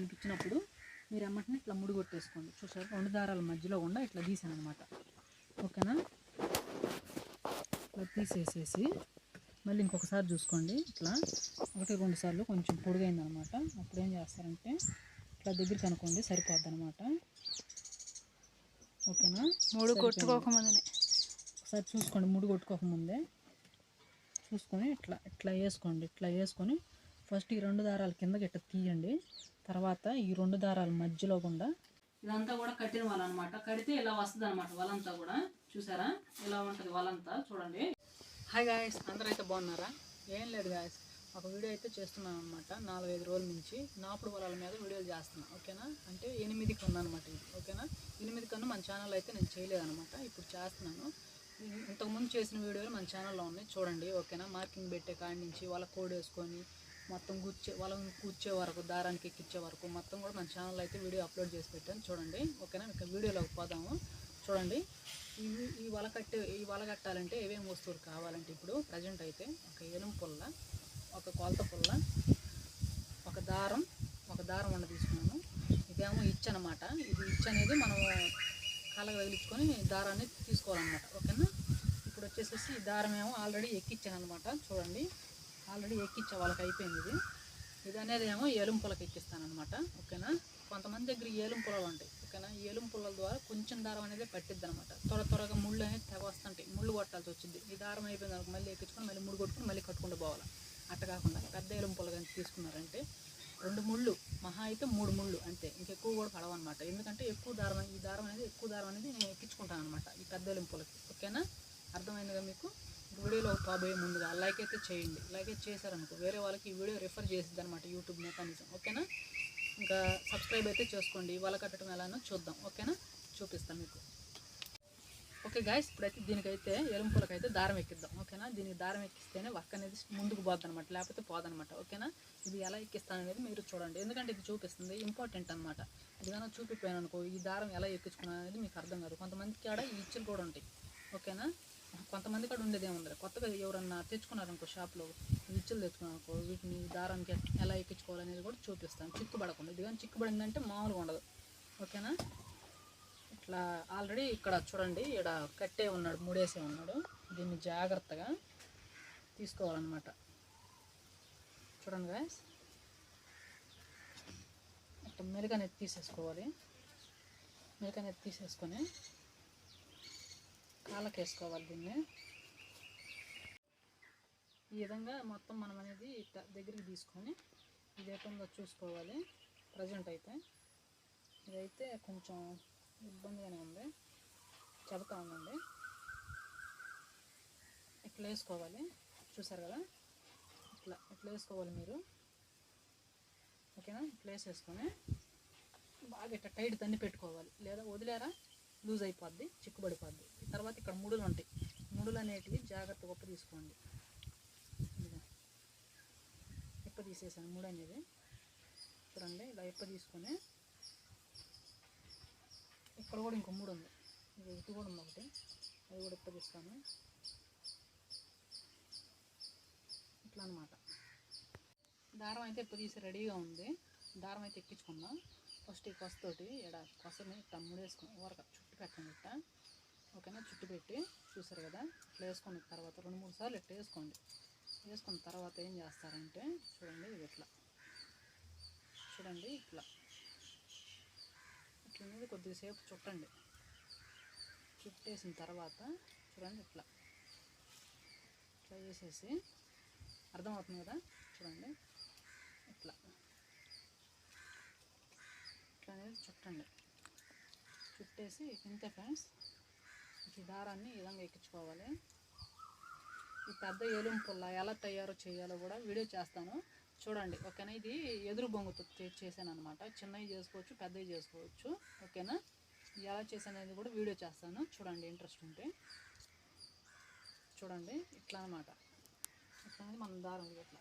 అనిపించినప్పుడు మీరు ఎమ్మటనే ఇట్లా ముడి కొట్టేసుకోండి. చూసారు? రెండు దారాల మధ్యలో కూడా ఇట్లా తీసాను అనమాట ఓకేనా? ఇట్లా తీసేసేసి మళ్ళీ ఇంకొకసారి చూసుకోండి. ఇట్లా ఒకటి రెండు సార్లు కొంచెం పొడుగైంది అనమాట అప్పుడు ఏం చేస్తారంటే ఇట్లా దగ్గరికి అనుకోండి సరిపోద్ది అనమాట ఓకేనా? మూడు కొట్టుకోకముందునే. ఒకసారి చూసుకోండి. ముడి కొట్టుకోకముందే చూసుకొని ఇట్లా ఇట్లా వేసుకోండి. ఇట్లా వేసుకొని ఫస్ట్ ఈ రెండు దారాల కిందకి ఇట్లా తీయండి. తర్వాత ఈ రెండు దారాల మధ్యలో గుండా ఇదంతా కూడా కట్టిన వాళ్ళనమాట కడితే ఇలా వస్తుంది అనమాట వాళ్ళంతా కూడా. చూసారా? ఇలా ఉంటుంది వాళ్ళంతా చూడండి. హాయ్ గాయస్ అందరూ అయితే బాగున్నారా? ఏం లేదు గాయస్ ఒక వీడియో అయితే చేస్తున్నాను అనమాట నాలుగైదు రోజుల నుంచి నాపుడు పొలాల మీద వీడియోలు చేస్తున్నాను ఓకేనా? అంటే ఎనిమిది కన్నా అనమాట ఇది. ఓకేనా? ఎనిమిది కన్నా మన ఛానల్ అయితే నేను చేయలేదనమాట ఇప్పుడు చేస్తున్నాను. ఇంతకుముందు చేసిన వీడియోలు మన ఛానల్లో ఉన్నాయి. చూడండి. ఓకేనా? మార్కింగ్ పెట్టే కాడి నుంచి వాళ్ళ కోడ్ వేసుకొని మొత్తం కూర్చే వాళ్ళని కూర్చే వరకు దారానికి ఎక్కించే వరకు మొత్తం కూడా మన ఛానల్లో అయితే వీడియో అప్లోడ్ చేసి పెట్టాను. చూడండి. ఓకేనా? ఇక వీడియోలోకి పోదాము. చూడండి. ఈ ఈ వల కట్టే ఈ వల కట్టాలంటే ఏమేమి వస్తువులు కావాలంటే ఇప్పుడు ప్రజెంట్ అయితే ఒక ఎలుం పుల్ల ఒక కొలత పుల్ల ఒక దారం ఒక దారం వండ తీసుకున్నాను. ఇదేమో ఇచ్ అనమాట ఇది ఇచ్చ అనేది మనం కాళ్ళకి వదిలించుకొని దారాన్ని తీసుకోవాలన్నమాట. ఓకేనా? ఇప్పుడు వచ్చేసేసి ఈ దారం ఏమో ఆల్రెడీ ఎక్కించాను అనమాట చూడండి. ఆల్రెడీ ఎక్కించే వాళ్ళకి అయిపోయింది ఇది. ఇది అనేది ఏమో ఏలుం పుల్లకి ఓకేనా? కొంతమంది దగ్గర ఏలుం పుల్లలు ఉంటాయి ఓకేనా? ఈ ఏలుం పుల్లల ద్వారా కొంచెం దారం అనేది పట్టిద్ది అనమాట త్వర త్వరగా ముళ్ళు అనేది తెగ వస్తుంటాయి ముళ్ళు కొట్టాల్సి వచ్చింది. ఈ దారం అయిపోయింది అనుకో మళ్ళీ ఎక్కించుకొని మళ్ళీ ముళ్ళు కొట్టుకుని మళ్ళీ కట్టుకుంటూ పోవాలి? అట్ట కాకుండా పెద్ద ఏలుం పుల్ల కానీ తీసుకున్నారంటే రెండు ముళ్ళు మహా అయితే మూడు ముళ్ళు అంతే. ఇంకెక్కువ కూడా పడవన్నమాట. ఎందుకంటే ఎక్కువ దారం ఈ దారం అనేది ఎక్కువ దారం అనేది నేను ఎక్కించుకుంటాను అనమాట ఈ పెద్ద ఎలుంపులకి ఓకేనా? అర్థమైందిగా మీకు? వీడియోలో కాబోయే ముందుగా లైక్ అయితే చేయండి. లైక్ అయితే చేశారనుకో వేరే వాళ్ళకి ఈ వీడియో రిఫర్ చేసింది అనమాట యూట్యూబ్ మెకానిజం ఓకేనా ఇంకా సబ్స్క్రైబ్ అయితే చేసుకోండి. వాళ్ళ కట్టడం ఎలానో చూద్దాం. ఓకేనా చూపిస్తాను మీకు. ఓకే గాయస్ ఇప్పుడైతే దీనికైతే ఎలుంపులకు అయితే దారం ఎక్కిద్దాం. ఓకేనా దీనికి దారం ఎక్కిస్తేనే వర్క్ అనేది ముందుకు పోద్ది అనమాట లేకపోతే పోదనమాట ఓకేనా ఇది ఎలా ఎక్కిస్తాను అనేది మీరు చూడండి. ఎందుకంటే ఇది చూపిస్తుంది. ఇంపార్టెంట్ అనమాట ఇది కనుక చూపిపోయాను అనుకో ఈ దారం ఎలా ఎక్కించుకున్నాను అనేది మీకు అర్థం కాదు. కొంతమందికి ఆడ ఈ ఇచ్చులు కూడా ఉంటాయి. ఓకేనా కొంతమంది కూడా ఉండేదే ఉంది కొత్తగా ఎవరన్నా తెచ్చుకున్నారనుకో షాప్లో విచ్చులు ఇచ్చులు తెచ్చుకున్నారనుకో వీటిని దారానికి ఎలా ఎక్కించుకోవాలనేది కూడా చూపిస్తాను. చిక్కుబడకుండా ఇది కానీ చిక్కుబడిందంటే మామూలుగా ఉండదు. ఓకేనా? ఇట్లా ఆల్రెడీ ఇక్కడ చూడండి ఇక్కడ కట్టే ఉన్నాడు మూడేసే ఉన్నాడు. దీన్ని జాగ్రత్తగా తీసుకోవాలన్నమాట. చూడండి గాయస్ ఇట్లా మెరుగనేది తీసేసుకోవాలి. మెరుగనేది తీసేసుకొని కాళ్ళకి దీన్ని. ఈ విధంగా మొత్తం మనం అనేది ఇట్లా దగ్గరికి తీసుకొని ఇది ఎటుందో చూసుకోవాలి. ప్రజెంట్ అయితే. ఇదైతే కొంచెం ఇబ్బందిగానే ఉంది. చెబుతా ఉందండి. ఇట్లా వేసుకోవాలి. చూసారు కదా? ఇట్లా ఇట్లా వేసుకోవాలి మీరు. ఓకేనా? ఇట్లా వేసేసుకొని బాగా ఇట్లా టైట్ తన్ని పెట్టుకోవాలి. లేదా వదిలేరా? లూజ్ అయిపోద్ది చిక్కుబడిపోద్ది. తర్వాత ఇక్కడ ముడులు ఉంటాయి. ముడులు అనేటివి జాగ్రత్తగా గొప్ప తీసుకోండి. ఎప్ప తీసేసాను ముడు అనేది. చూడండి ఇలా ఎప్ప తీసుకొని ఇక్కడ కూడా ఇంకో మూడు ఉంది. ఇది ఇటు కూడా ఉంది ఒకటి. అది కూడా ఇప్ప తీస్తాను. ఇట్లా అనమాట దారం అయితే ఇప్ప తీసి రెడీగా ఉంది. దారం అయితే ఎక్కించుకుందాం. ఫస్ట్ ఈ కొసతోటి ఇక్కడ కొసని తమ్ముడు వేసుకుని ఊరక పక్కన పెట్టండి ఓకేనా? చుట్టు పెట్టి చూసారు కదా? ఇట్లా వేసుకున్న తర్వాత రెండు మూడు సార్లు ఇట్లా వేసుకోండి. వేసుకున్న తర్వాత ఏం చేస్తారంటే చూడండి ఇది ఇట్లా. చూడండి ఇట్లా. ఇట్లా అనేది కొద్దిసేపు చుట్టండి. చుట్టేసిన తర్వాత చూడండి ఇట్లా. ఇట్లా చేసేసి అర్థమవుతుంది కదా? చూడండి. ఇట్లా. ఇట్లా అనేది చుట్టండి. చుట్టేసి ఇంతే ఫ్రెండ్స్. ఈ దారాన్ని ఈ విధంగా ఎక్కించుకోవాలి. ఈ పెద్ద ఎలుం పుల్ల ఎలా తయారు చేయాలో కూడా వీడియో చేస్తాను. చూడండి ఓకేనా? ఇది ఎదురు బొంగుతో చేశాను అనమాట చిన్నవి చేసుకోవచ్చు పెద్దవి చేసుకోవచ్చు ఓకేనా? ఎలా చేశాను అనేది కూడా వీడియో చేస్తాను. చూడండి ఇంట్రెస్ట్ ఉంటే. చూడండి ఇట్లా అనమాట ఇట్లా అనేది మనం దారం ఇట్లా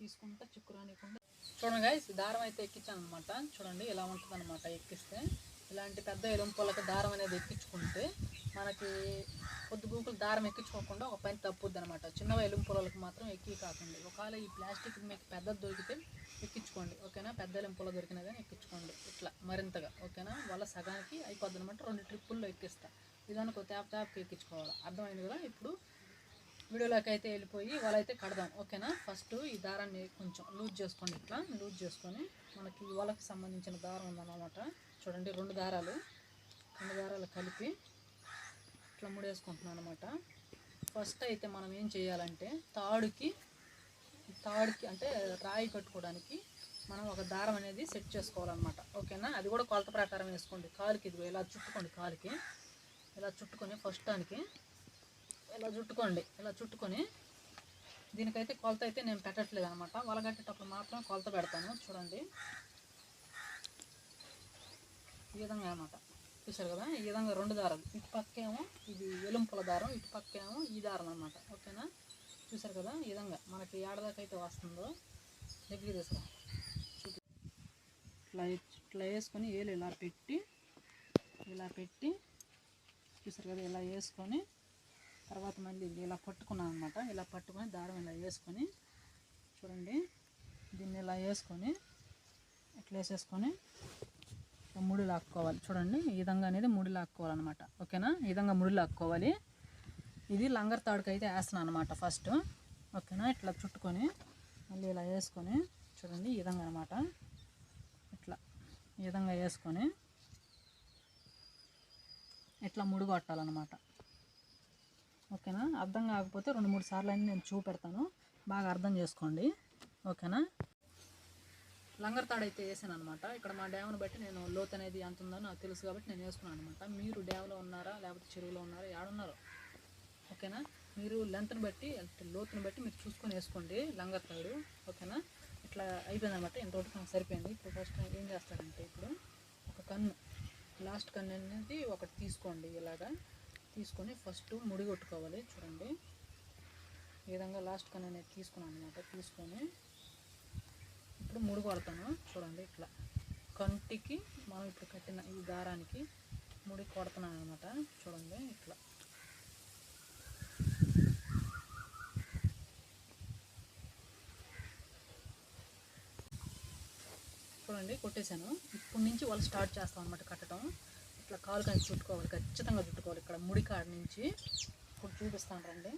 తీసుకుంటా చిక్కు రానికుండా చూడండి గాయస్ దారం అయితే ఎక్కించాను అనమాట చూడండి ఎలా ఉంటుంది అనమాట ఎక్కిస్తే. ఇలాంటి పెద్ద ఎలుంపులకు దారం అనేది ఎక్కించుకుంటే మనకి పొద్దు గూకులు దారం ఎక్కించుకోకుండా ఒక పని తప్పుద్ది అనమాట చిన్న ఎలుంపులకు మాత్రం ఎక్కి కాకండి. ఒకవేళ ఈ ప్లాస్టిక్ మీకు పెద్దది దొరికితే ఎక్కించుకోండి. ఓకేనా? పెద్ద ఎలుంపుల దొరికినా కానీ ఎక్కించుకోండి. ఇట్లా మరింతగా. ఓకేనా? వాళ్ళ సగానికి అయిపోద్ది అనమాట రెండు ట్రిప్పుల్లో ఎక్కిస్తా. ఇదానికి ఒక ట్యాప్ ట్యాప్కి ఎక్కించుకోవాలి. అర్థమైంది కదా? ఇప్పుడు వీడియోలోకి అయితే వెళ్ళిపోయి వాళ్ళైతే కడదాం. ఓకేనా? ఫస్ట్ ఈ దారాన్ని కొంచెం లూజ్ చేసుకోండి ఇట్లా. లూజ్ చేసుకొని మనకి వాళ్ళకి సంబంధించిన దారం ఉందన్నమాట. చూడండి రెండు దారాలు. రెండు దారాలు కలిపి ఇట్లా ముడేసుకుంటున్నాను అనమాట ఫస్ట్ అయితే మనం ఏం చేయాలంటే తాడుకి తాడుకి అంటే రాయి కట్టుకోవడానికి మనం ఒక దారం అనేది సెట్ చేసుకోవాలన్నమాట. ఓకేనా? అది కూడా కొలత ప్రకారం వేసుకోండి. కాలుకి ఇది ఇలా చుట్టుకోండి కాలుకి. ఇలా చుట్టుకొని ఫస్ట్ దానికి ఇలా చుట్టుకోండి. ఇలా చుట్టుకొని దీనికైతే కొలత అయితే నేను పెట్టట్లేదు అనమాట వలగట్టేటప్పుడు మాత్రం కొలత పెడతాను. చూడండి. ఈ విధంగా అనమాట చూసారు కదా? ఈ విధంగా రెండు దారాలు. ఇటు పక్కేమో ఇది ఎలుంపుల దారం ఇటు పక్కేమో ఈ దారం అనమాట ఓకేనా? చూసారు కదా? ఈ విధంగా మనకి ఏడదాకా అయితే వస్తుందో? దగ్గర తీసుకురా. ఇట్లా ఇట్లా వేసుకొని ఏలు ఇలా పెట్టి ఇలా పెట్టి చూసారు కదా? ఇలా వేసుకొని తర్వాత మళ్ళీ ఇది ఇలా పట్టుకున్నాను అనమాట ఇలా పట్టుకొని దారం ఇలా వేసుకొని చూడండి. దీన్ని ఇలా వేసుకొని ఇట్లా వేసేసుకొని ముడి లాక్కోవాలి. చూడండి ఈ విధంగా అనేది ముడి లాక్కోవాలన్నమాట. ఓకేనా? ఈ విధంగా ముడి లాక్కోవాలి. ఇది లంగర్ తాడుకు అయితే వేస్తున్నాను అనమాట ఫస్ట్. ఓకేనా? ఇట్లా చుట్టుకొని మళ్ళీ ఇలా వేసుకొని చూడండి ఈ విధంగా అనమాట ఇట్లా ఈ విధంగా వేసుకొని ఇట్లా ముడి కొట్టాలన్నమాట. ఓకేనా? అర్థం కాకపోతే రెండు మూడు సార్లు అన్నీ నేను చూపెడతాను. బాగా అర్థం చేసుకోండి. ఓకేనా? లంగర్ తాడు అయితే వేసాను అనమాట ఇక్కడ మా డ్యామ్ను బట్టి నేను లోతు అనేది ఎంత ఉందో నాకు తెలుసు కాబట్టి నేను వేసుకున్నాను అనమాట మీరు డ్యామ్లో ఉన్నారా? లేకపోతే చెరువులో ఉన్నారా? ఏడున్నారో ఓకేనా? మీరు లెంత్ని బట్టి లోతుని బట్టి మీరు చూసుకొని వేసుకోండి లంగర్ తాడు. ఓకేనా? ఇట్లా అయిపోయింది అనమాట ఇంతవరకు నాకు సరిపోయింది. ఇప్పుడు ఫస్ట్ ఏం చేస్తారంటే ఇప్పుడు ఒక కన్ను లాస్ట్ కన్ను అనేది ఒకటి తీసుకోండి ఇలాగా. తీసుకొని ఫస్ట్ ముడి కొట్టుకోవాలి చూడండి. ఈ విధంగా లాస్ట్ కన్ను అనేది తీసుకున్నాను అనమాట తీసుకొని ఇప్పుడు ముడి కొడతాను. చూడండి ఇట్లా. కంటికి మనం ఇప్పుడు కట్టిన ఈ దారానికి ముడి కొడుతున్నాను అనమాట చూడండి ఇట్లా. చూడండి కొట్టేశాను. ఇప్పటి నుంచి వాళ్ళు స్టార్ట్ చేస్తాం అనమాట కట్టడం. ఇట్లా కాలు కానీ చుట్టుకోవాలి. ఖచ్చితంగా చుట్టుకోవాలి. ఇక్కడ ముడి కాడ నుంచి ఇప్పుడు చూపిస్తాను రండి.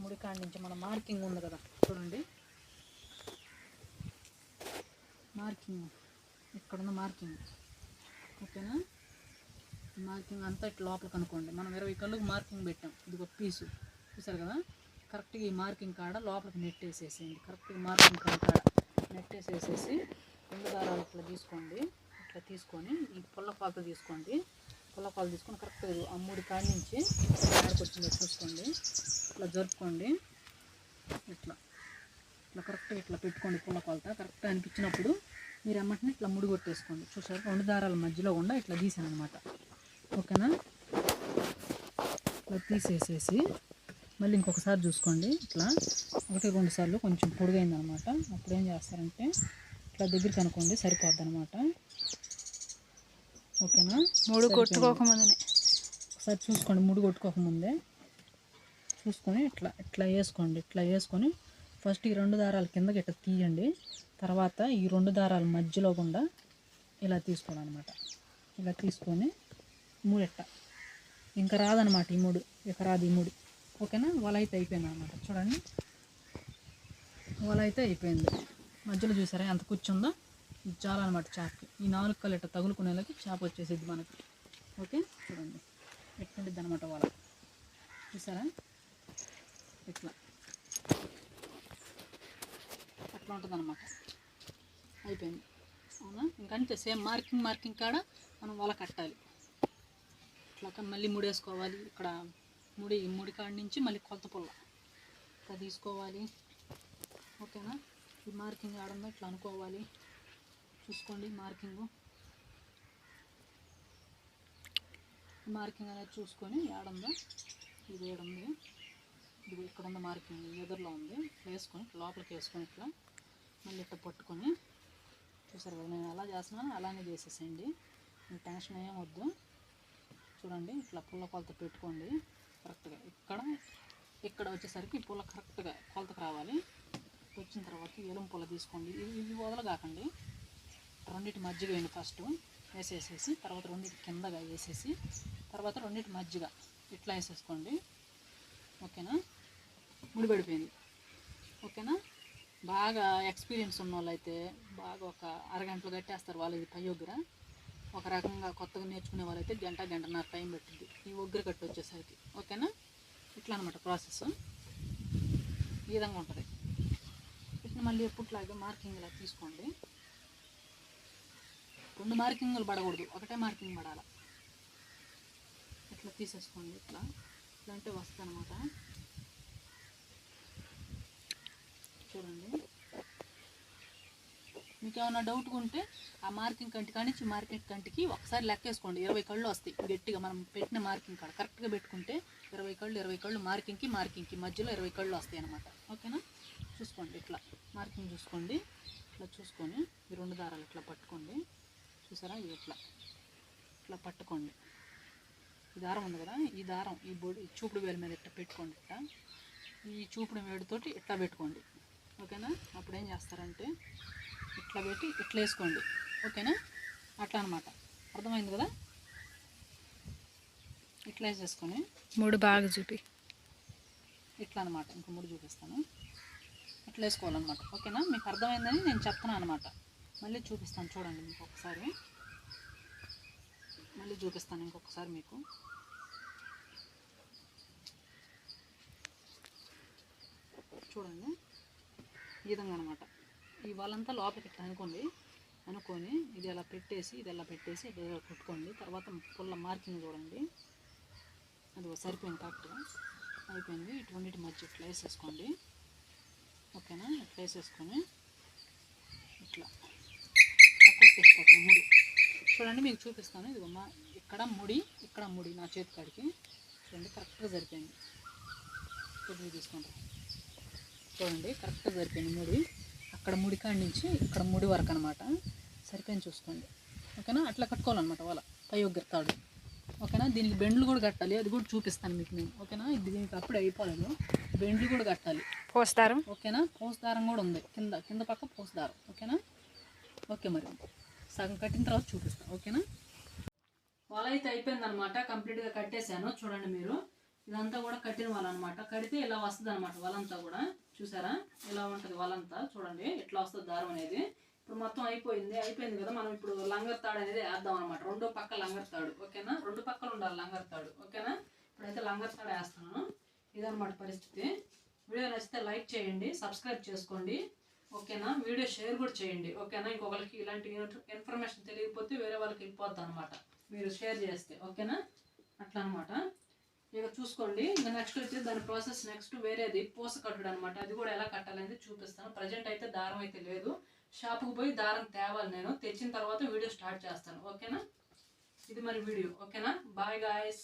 ముడి కాడ నుంచి మన మార్కింగ్ ఉంది కదా. చూడండి. మార్కింగ్ ఇక్కడ ఉన్న మార్కింగ్ ఓకేనా మార్కింగ్ అంతా ఇట్లా లోపలికి అనుకోండి. మనం ఇరవై కళ్ళుకి మార్కింగ్ పెట్టాం. ఇది ఒక పీసు చూసారు కదా? కరెక్ట్గా ఈ మార్కింగ్ కాడ లోపలికి నెట్ వేసేసేయండి. కరెక్ట్గా మార్కింగ్ కాడ కాడ నెట్ వేసేసేసి రెండు దారాలు ఇట్లా తీసుకోండి. ఇట్లా తీసుకొని ఈ పుల్ల తీసుకోండి. పుల్ల తీసుకొని కరెక్ట్గా ఆ మూడు కాడి నుంచి ఆడకొచ్చిందో చూసుకోండి. ఇట్లా జరుపుకోండి. ఇట్లా. ఇట్లా కరెక్ట్గా ఇట్లా పెట్టుకోండి పుల్ల కొలత కరెక్ట్గా అనిపించినప్పుడు మీరు ఎమ్మటిని ఇట్లా ముడి కొట్టేసుకోండి. చూసారు? రెండు దారాల మధ్యలో కూడా ఇట్లా తీసాను అనమాట ఓకేనా? ఇట్లా తీసేసేసి మళ్ళీ ఇంకొకసారి చూసుకోండి. ఇట్లా ఒకటి రెండు సార్లు కొంచెం అనమాట అప్పుడు ఏం చేస్తారంటే ఇట్లా దగ్గరికి అనుకోండి సరిపోద్ది అనమాట ఓకేనా? మూడు కొట్టుకోకముందునే. ఒకసారి చూసుకోండి ముడి కొట్టుకోకముందే. చూసుకొని ఇట్లా ఇట్లా వేసుకోండి ఇట్లా వేసుకొని ఫస్ట్ ఈ రెండు దారాలు కిందకి ఇట్లా తీయండి. తర్వాత ఈ రెండు దారాల మధ్యలో గుండా ఇలా తీసుకోండి అనమాట ఇలా తీసుకొని మూడెట్ట. ఇంకా రాదనమాట ఈ మూడు. ఇక రాదు ఈ మూడు. ఓకేనా? వల అయితే అయిపోయింది అనమాట చూడండి. వల అయితే అయిపోయింది. మధ్యలో చూసారా? ఎంత కూర్చుందో? ఇది అనమాట చేపకి ఈ నాలుగు కళ్ళు ఇట్లా తగులుకునేలాకి చేప వచ్చేసిద్ది మనకి. ఓకే? చూడండి. ఎట్లుండిద్ది అనమాట వల. చూసారా? ఇట్లా. అట్లా ఉంటుంది అనమాట అయిపోయింది. అవునా? ఇంకంతే సేమ్ మార్కింగ్ మార్కింగ్ కాడ మనం వల కట్టాలి. ఇట్లా మళ్ళీ ముడేసుకోవాలి. ఇక్కడ ముడి ముడి కాడ నుంచి మళ్ళీ కొలత పుల్ల. ఇట్లా తీసుకోవాలి. ఓకేనా? ఈ మార్కింగ్ ఆడుందో ఇట్లా అనుకోవాలి. చూసుకోండి మార్కింగ్. మార్కింగ్ అనేది చూసుకొని ఏడుందో ఇది ఏడుంది. ఇది ఇక్కడ ఉన్న మార్కింగ్ ఎదురులో ఉంది. వేసుకొని లోపలికి వేసుకొని ఇట్లా మళ్ళీ ఇట్లా పట్టుకొని చూసారు కదా నేను ఎలా చేస్తున్నాను అలానే చేసేసేయండి. మీకు టెన్షన్ ఏం వద్దు. చూడండి ఇట్లా పుల్ల కొలత పెట్టుకోండి. కరెక్ట్గా ఇక్కడ ఇక్కడ వచ్చేసరికి ఈ పుల్ల కరెక్ట్గా కొలతకు రావాలి. వచ్చిన తర్వాత ఎలుం పుల్ల తీసుకోండి. ఇవి ఇవి వదలగాకండి రెండింటి మజ్జిగ వేయండి ఫస్ట్. వేసేసేసి తర్వాత రెండింటి కిందగా వేసేసి తర్వాత రెండింటి మజ్జిగ. ఇట్లా వేసేసుకోండి. ఓకేనా? ముడిపడిపోయింది. ఓకేనా? బాగా ఎక్స్పీరియన్స్ ఉన్న వాళ్ళు అయితే బాగా ఒక అరగంటలో కట్టేస్తారు వాళ్ళు ఇది పై ఒగ్గుర. ఒక రకంగా కొత్తగా నేర్చుకునే వాళ్ళైతే గంట గంటన్నర టైం పెట్టింది ఈ ఒగ్గుర కట్టు వచ్చేసరికి. ఓకేనా? ఇట్లా అనమాట ప్రాసెస్ ఈ విధంగా ఉంటుంది. ఇట్లా మళ్ళీ ఎప్పుట్లాగే మార్కింగ్ ఇలా తీసుకోండి. రెండు మార్కింగ్లు పడకూడదు. ఒకటే మార్కింగ్ పడాలి. ఇట్లా తీసేసుకోండి ఇట్లా. ఇట్లా అంటే వస్తుంది అనమాట చూడండి. మీకు ఏమైనా డౌట్ ఉంటే ఆ మార్కింగ్ కంటి కానించి మార్కింగ్ కంటికి ఒకసారి లెక్కేసుకోండి. ఇరవై కళ్ళు వస్తాయి. గట్టిగా మనం పెట్టిన మార్కింగ్ కాడ. కరెక్ట్గా పెట్టుకుంటే ఇరవై కళ్ళు ఇరవై కళ్ళు మార్కింగ్కి మార్కింగ్కి మధ్యలో ఇరవై కళ్ళు వస్తాయి అనమాట ఓకేనా? చూసుకోండి ఇట్లా. మార్కింగ్ చూసుకోండి. ఇట్లా చూసుకొని ఈ రెండు దారాలు ఇట్లా పట్టుకోండి. చూసారా? ఇది ఇట్లా. ఇట్లా పట్టుకోండి. ఈ దారం ఉంది కదా? ఈ దారం ఈ బొడి చూపుడు వేలు మీద ఇట్లా పెట్టుకోండి ఇట్లా. ఈ చూపుడు వేడితోటి ఇట్లా పెట్టుకోండి. ఓకేనా? అప్పుడు ఏం చేస్తారంటే ఇట్లా పెట్టి ఇట్లా వేసుకోండి. ఓకేనా? అట్లా అనమాట అర్థమైంది కదా? ఇట్లా వేసేసుకొని మూడు బాగా చూపి. ఇట్లా అనమాట ఇంకో మూడు చూపిస్తాను. ఇట్లా వేసుకోవాలన్నమాట. ఓకేనా? మీకు అర్థమైందని నేను చెప్తున్నాను అనమాట మళ్ళీ చూపిస్తాను. చూడండి మీకు ఒకసారి. మళ్ళీ చూపిస్తాను ఇంకొకసారి మీకు. చూడండి. విధంగా అనమాట ఈ వాళ్ళంతా లోపలికి ఇట్లా అనుకోండి అనుకొని ఇది అలా పెట్టేసి ఇది అలా పెట్టేసి ఇది ఇలా తర్వాత పుల్ల మార్కింగ్ చూడండి. అది సరిపోయింది కరెక్ట్గా అయిపోయింది. ఇటువంటి మధ్య ఇట్లా వేసేసుకోండి. ఓకేనా? ఇట్లా వేసేసుకొని ఇట్లా వేసుకోండి ముడి. చూడండి మీకు చూపిస్తాను. ఇది మా ఇక్కడ ముడి ఇక్కడ ముడి నా చేతి కాడికి. చూడండి కరెక్ట్గా సరిపోయింది. కొద్దిగా తీసుకుంటాం చూడండి కరెక్ట్గా సరిపోయింది ముడి. అక్కడ ముడి కాడి నుంచి ఇక్కడ ముడి వరకు అనమాట సరిపోయింది చూసుకోండి. ఓకేనా? అట్లా కట్టుకోవాలన్నమాట వాళ్ళ పై ఒగ్గెత్తాడు ఓకేనా? దీనికి బెండ్లు కూడా కట్టాలి. అది కూడా చూపిస్తాను మీకు నేను. ఓకేనా? ఇది దీనికి అప్పుడే అయిపోలేదు. బెండ్లు కూడా కట్టాలి. పోస్తారు ఓకేనా? పోస్ దారం కూడా ఉంది. కింద కింద పక్క పోస్ దారం ఓకేనా? ఓకే మరి. సగం కట్టిన తర్వాత చూపిస్తాను ఓకేనా? వల అయితే అయిపోయింది అనమాట కంప్లీట్గా కట్టేశాను. చూడండి మీరు. ఇదంతా కూడా కట్టిన వాళ్ళ అనమాట కడితే ఇలా వస్తుంది అనమాట వలంతా కూడా. చూసారా? ఇలా ఉంటుంది వాళ్ళంతా చూడండి ఎట్లా వస్తుంది దారం అనేది. ఇప్పుడు మొత్తం అయిపోయింది. అయిపోయింది కదా మనం ఇప్పుడు లంగర్ తాడు అనేది వేద్దాం అనమాట రెండో పక్క లంగర్ తాడు ఓకేనా? రెండు పక్కలు ఉండాలి లంగర్ తాడు ఓకేనా? ఇప్పుడైతే లంగర్ తాడు వేస్తున్నాను. ఇదనమాట పరిస్థితి. వీడియో నచ్చితే లైక్ చేయండి సబ్స్క్రైబ్ చేసుకోండి ఓకేనా? వీడియో షేర్ కూడా చేయండి ఓకేనా? ఇంకొకరికి ఇలాంటి ఇన్ఫర్మేషన్ తెలియకపోతే వేరే వాళ్ళకి వెళ్ళిపోద్ది అనమాట మీరు షేర్ చేస్తే ఓకేనా? అట్లా అనమాట ఇక చూసుకోండి. ఇంకా నెక్స్ట్ వచ్చి దాని ప్రాసెస్ నెక్స్ట్ వేరేది. పూస కట్టుడు అనమాట అది కూడా ఎలా కట్టాలనేది చూపిస్తాను. ప్రజెంట్ అయితే దారం అయితే లేదు. షాపుకు పోయి దారం తేవాలి నేను. తెచ్చిన తర్వాత వీడియో స్టార్ట్ చేస్తాను. ఓకేనా? ఇది మరి వీడియో. ఓకేనా? Bye guys